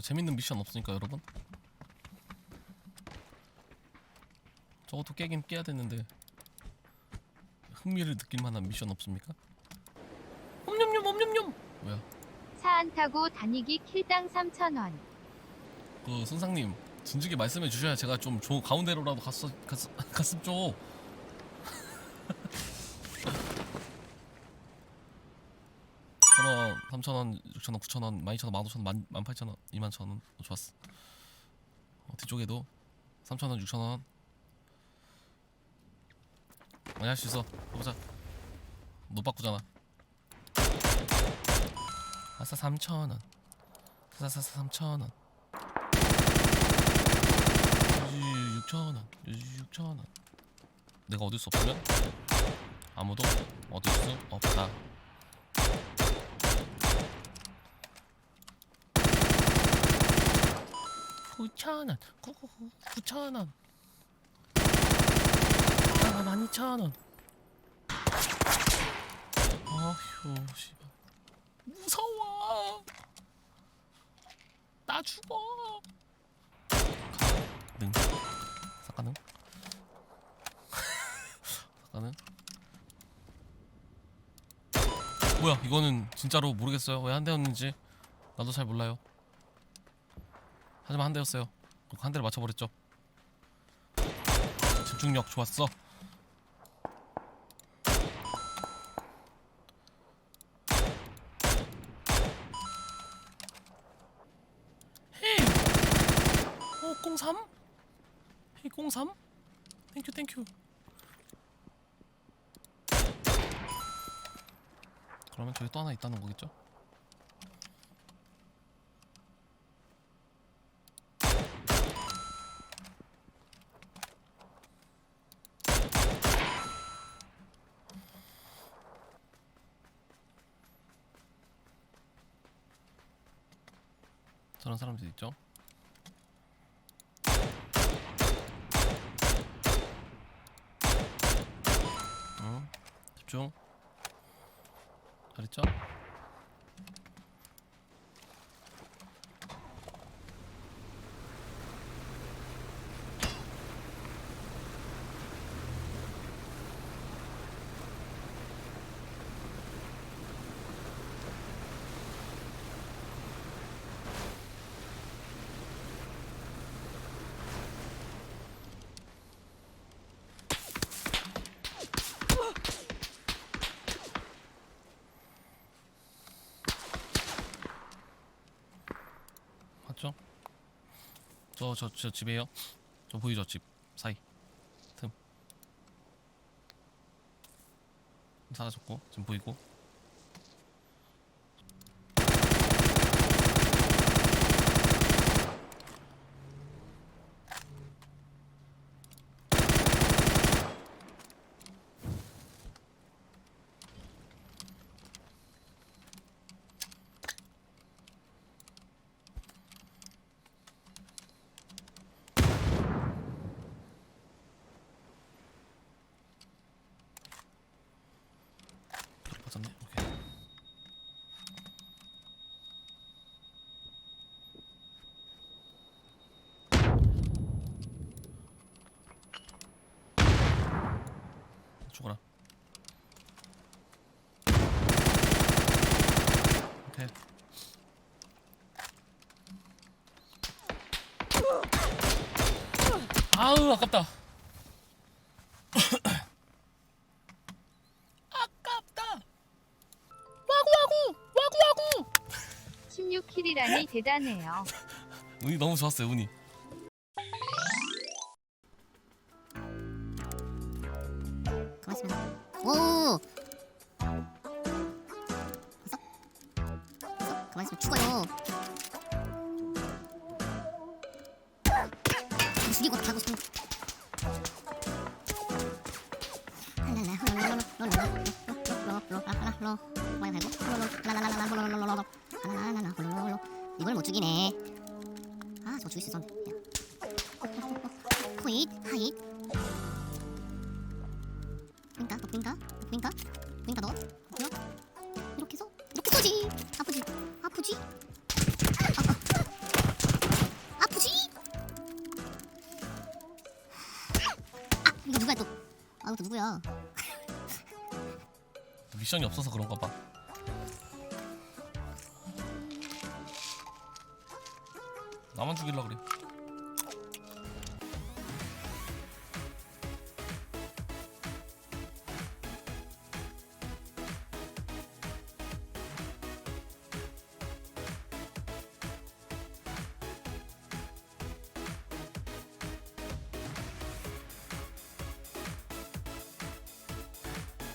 더 재밌는 미션 없으니까 여러분 저것도 깨긴 깨야 되는데 흥미를 느낄 만한 미션 없습니까? 옴뇸뇸 옴뇸뇸 뭐야 차 안 타고 다니기 킬당 3,000원. 그 선상님 진즉에 말씀해 주셔야 제가 좀조 가운데로라도 갔어 갔, 갔음 좀 3천 원, 6천 원, 9천 원, 12,000원, 15,000원, 18,000원, 21,000원. 좋았어. 어, 뒤쪽에도 3천 원, 6천 원. 많이 할 수 있어. 해보자. 못 바꾸잖아. 아싸 3,000원. 사사사 3천 원. 6,000원. 6,000원. 내가 얻을 수 없으면? 아무도 얻을 수 없다. 구천원 구구구 구천원 아만 이천원. 아휴 씨발. 무서워. 나 죽어. 능 사과능 사과능 뭐야 이거는 진짜로 모르겠어요. 왜 한 대였는지. 나도 잘 몰라요 하지만 한 대였어요 그리고 한 대를 맞춰버렸죠 집중력 좋았어 헤이 어, 03? 헤이 03? 땡큐 땡큐 그러면 저기 또 하나 있다는 거겠죠? 저런 사람들 있죠? 응, 집중. 잘했죠? 맞죠? 저 저 저 집이에요. 저 보이죠 집 사이 틈. 사라졌고 지금 보이고. 아우 아깝다. 아깝다. 와구 와구 와구 와구. 16킬이라니 대단해요. 운이 너무 좋았어요 운이. 고맙습니다. 오. 고맙습니다. 죽어요. 아, 저 주이스 전. 코잇, 하잇. 보인가? 너 보인가? 너 보인가? 보인가 너? 보여? 이렇게 해서 이렇게 쏘지. 아프지? 아프지? 아, 아, 아. 아프지? 아, 이거 누가 또? 아, 이거 누구야? 미션이 없어서 그런가 봐. 나만 죽일라 그래.